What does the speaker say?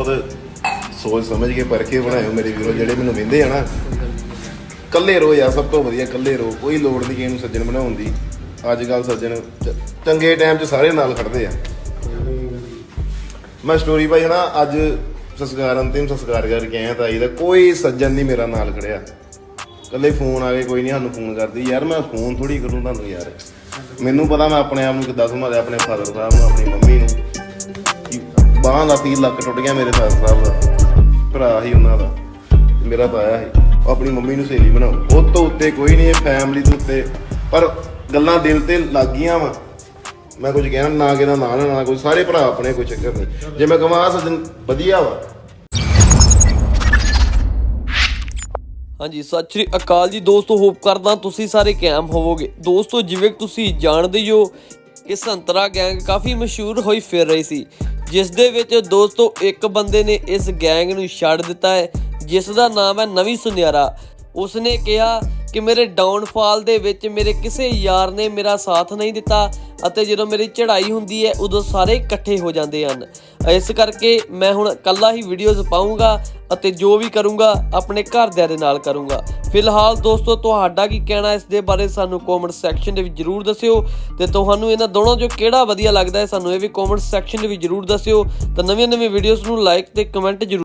ਪਰ ਸੋਚ ਸਮਝ ਕੇ ਪਰਖੇ ਬਣਾਇਓ ਮੇਰੇ ਵੀਰੋ, ਜਿਹੜੇ ਮੈਨੂੰ ਵਿੰਦੇ ਆ ਨਾ। ਕੱਲੇ ਰੋ ਯਾਰ, ਸਭ ਤੋਂ ਵਧੀਆ ਕੱਲੇ ਰੋ ਕੋਈ ਲੋੜ ਨਹੀਂ ਕਿਸੇ ਨੂੰ ਸੱਜਣ ਬਣਾਉਣ ਦੀ। ਅੱਜ ਕੱਲ ਸੱਜਣ ਚ- ਚੰਗੇ ਟਾਈਮ 'ਚ ਸਾਰੇ ਨਾਲ ਖੜਦੇ ਆ। ਮੈਂ ਸਟੋਰੀ ਭਾਈ ਨਾ ਅੱਜ ਸੰਸਕਾਰ, ਅੰਤਿਮ ਸੰਸਕਾਰ ਕਰਕੇ ਆਇਆ ਤਾਈ ਦਾ। ਕੋਈ ਸੱਜਣ ਨਹੀਂ ਮੇਰਾ ਨਾਲ ਖੜਿਆ। ਕੱਲੇ ਫੋਨ ਆ ਗਏ, ਕੋਈ ਨਹੀਂ ਸਾਨੂੰ ਫੋਨ ਕਰਦੀ। ਯਾਰ ਮੈਂ ਫੋਨ ਥੋੜੀ ਕਰੂੰ ਤੁਹਾਨੂੰ ਯਾਰ। ਮੈਨੂੰ ਪਤਾ ਮੈਂ ਆਪਣੇ ਆਪ ਨੂੰ ਕਿੱਦਾਂ ਸੰਭਾਲਿਆ, ਆਪਣੇ ਫਾਦਰ ਸਾਹਿਬ ਨੂੰ, ਆਪਣੀ ਮੰਮੀ ਨੂੰ। ਬਾਹਾਂ ਦਾ ਤੀਰ ਲੱਕ ਟੁੱਟ ਗਿਆ ਮੇਰੇ ਫਾਦਰ ਸਾਹਿਬ ਦਾ। ਭਰਾ ਹੀ ਉਹਨਾਂ ਦਾ। ਮੇਰਾ ਤਾਇਆ ਸੀ। ਆਪਣੀ ਮੰਮੀ ਨੂੰ ਸਹੇਲੀ ਬਣਾਓ ਉਹ ਤੋਂ ਉੱਤੇ ਕੋਈ ਨਹੀਂ ਫੈਮਿਲੀ ਤੋਂ ਉੱਤੇ। ਪਰ ਗੱਲਾਂ ਦਿਲ ਤੇ ਲੱਗ ਗਈਆਂ ਵਾ। ਮੈਂ ਕੁਝ ਕਹਿਣਾ, ਨਾ ਕਿਹਦਾ ਨਾਂ ਨਾ ਨਾ ਕੋਈ ਸਾਰੇ ਭਰਾ ਆਪਣੇ ਕੋਈ ਚੱਕਰ ਨਹੀਂ। ਜੇ ਮੈਂ ਕਹਾਂ ਆਹ ਵਧੀਆ ਵਾ। ਹਾਂਜੀ, ਸਤਿ ਸ਼੍ਰੀ ਅਕਾਲ ਜੀ। ਦੋਸਤੋ, ਹੋਪ ਕਰਦਾ ਤੁਸੀਂ ਸਾਰੇ ਕਾਇਮ ਹੋਵੋਗੇ। ਦੋਸਤੋ, ਜਿਵੇਂ ਕਿ ਤੁਸੀਂ ਜਾਣਦੇ ਹੀ ਹੋ ਕਿ ਸੰਤਰਾ ਗੈਂਗ ਕਾਫੀ ਮਸ਼ਹੂਰ ਹੋਈ ਫਿਰ ਰਹੀ ਸੀ। ਜਿਸ ਦੇ ਵਿੱਚ ਦੋਸਤੋ ਇੱਕ ਬੰਦੇ ਨੇ ਇਸ ਗੈਂਗ ਨੂੰ ਛੱਡ ਦਿੱਤਾ ਹੈ ਜਿਸ ਦਾ ਨਾਮ ਹੈ ਨਵੀਂ ਸੁਨਿਆਰਾ। ਉਸਨੇ ਕਿਹਾ ਕਿ ਮੇਰੇ ਡਾਊਨਫਾਲ ਦੇ ਵਿੱਚ ਮੇਰੇ ਕਿਸੇ ਯਾਰ ਨੇ ਮੇਰਾ ਸਾਥ ਨਹੀਂ ਦਿੱਤਾ ਅਤੇ ਜਦੋਂ ਮੇਰੀ ਚੜ੍ਹਾਈ ਹੁੰਦੀ ਹੈ, ਉਦੋਂ ਸਾਰੇ ਇਕੱਠੇ ਹੋ ਜਾਂਦੇ ਹਨ। ਇਸ ਕਰਕੇ ਮੈਂ ਹੁਣ ਕੱਲਾ ਹੀ ਵੀਡੀਓਜ਼ ਪਾਉਂਗਾ ਅਤੇ ਜੋ ਵੀ ਕਰੂੰਗਾ, ਆਪਣੇ ਘਰਦਿਆਂ ਦੇ ਨਾਲ ਕਰੂੰਗਾ। ਫਿਲਹਾਲ ਦੋਸਤੋ, ਤੁਹਾਡਾ ਕੀ ਕਹਿਣਾ ਇਸ ਦੇ ਬਾਰੇ ਸਾਨੂੰ ਕਮੈਂਟ ਸੈਕਸ਼ਨ ਦੇ ਵਿੱਚ ਜਰੂਰ ਦੱਸਿਓ ਤੇ ਤੁਹਾਨੂੰ ਇਹਨਾਂ ਦੋਨਾਂ ਚੋਂ ਕਿਹੜਾ ਵਧੀਆ ਲੱਗਦਾ ਹੈ, ਸਾਨੂੰ ਇਹ ਵੀ ਕਮੈਂਟ ਸੈਕਸ਼ਨ ਦੇ ਵਿੱਚ ਜਰੂਰ ਦੱਸਿਓ। ਤਾਂ ਨਵੀਆਂ ਨਵੀਆਂ ਵੀਡੀਓਜ਼ ਨੂੰ ਲਾਈਕ ਤੇ ਕਮੈਂਟ ਜਰੂਰ